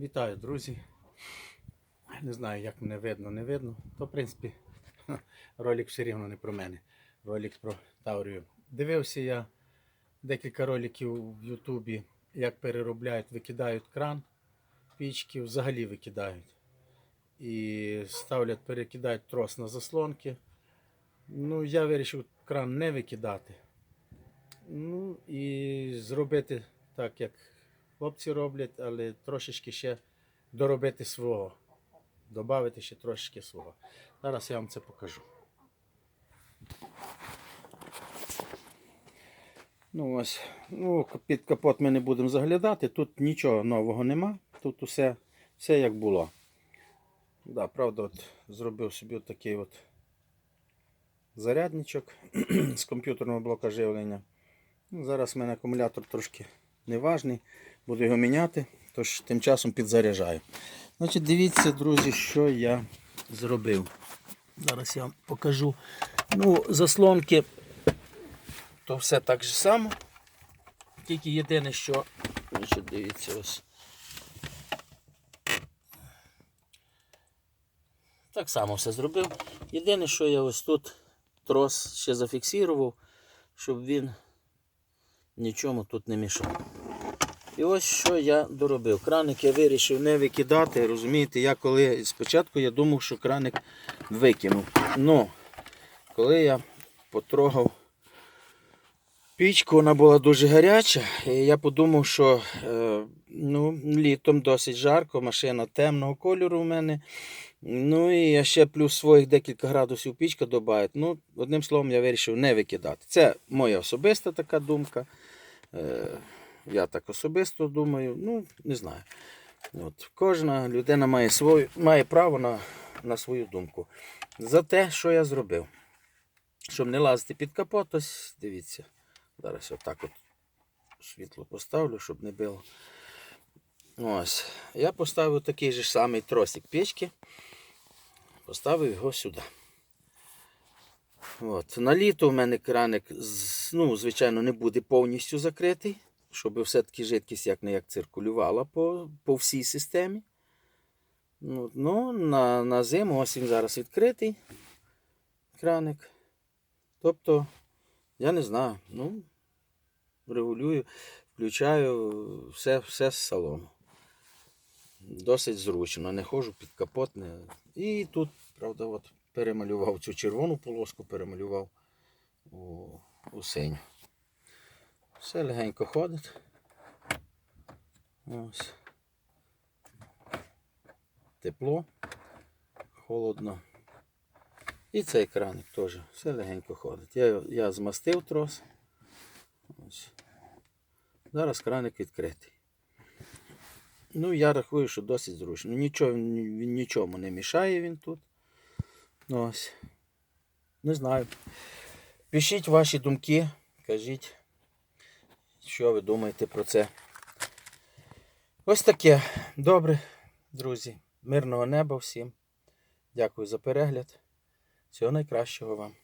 Вітаю, друзі. Не знаю, як мене видно, не видно. То, в принципі, ролик все рівно не про мене. Ролик про Таврію. Дивився я декілька роликів в Ютубі, як переробляють, викидають кран, пічки взагалі викидають. І ставлять, перекидають трос на заслонки. Ну, я вирішив кран не викидати. Ну і зробити так, як хлопці роблять, але трошечки ще доробити свого. Добавити ще трошечки свого. Зараз я вам це покажу. Ну ось, ну, під капот ми не будемо заглядати. Тут нічого нового нема. Тут усе, все як було. Да, правда, от зробив собі от такий от зарядничок з комп'ютерного блока живлення. Ну, Зараз в мене акумулятор трошки неважний, буду його міняти, тож тим часом підзаряджаю. Значить, дивіться, друзі, що я зробив. Зараз я вам покажу. Ну, заслонки, то все так же само. Тільки єдине, що. Значить, дивіться ось. Так само все зробив. Єдине, що я ось тут трос ще зафіксував, щоб він нічому тут не мішав. І ось що я доробив. Краник я вирішив не викидати. Розумієте, я коли спочатку я думав, що краник викинув. Ну, коли я потрогав пічку, вона була дуже гаряча. І я подумав, що е, ну, літом досить жарко, машина темного кольору у мене. Ну і я ще плюс своїх декілька градусів пічка додати. Ну, одним словом, я вирішив не викидати. Це моя особиста така думка. Я так особисто думаю, ну, не знаю. От, кожна людина має, свою, має право на, на свою думку. За те, що я зробив. Щоб не лазити під капот, ось дивіться. Зараз отак от світло поставлю, щоб не було. Ось. Я поставив такий же самий тросик печки. Поставив його сюди. От. На літо в мене краник, ну, звичайно, не буде повністю закритий, щоб все-таки жидкість як не як циркулювала по, по всій системі. Ну, ну, на, на зиму ось він зараз відкритий краник. Тобто, я не знаю, ну, регулюю, включаю все, все з салону. Досить зручно, не ходжу під капот. Не... І тут, правда, от перемалював цю червону полоску, перемалював у, у синю. Все легенько ходить. Ось. Тепло, холодно. І цей краник теж все легенько ходить. Я, я змастив трос. Ось. Зараз краник відкритий. Ну, я рахую, що досить зручно. Нічого, він нічому не мішає він тут. Ось. Не знаю. Пишіть ваші думки, кажіть, що ви думаєте про це. Ось таке. Добре, друзі. Мирного неба всім. Дякую за перегляд. Всього найкращого вам.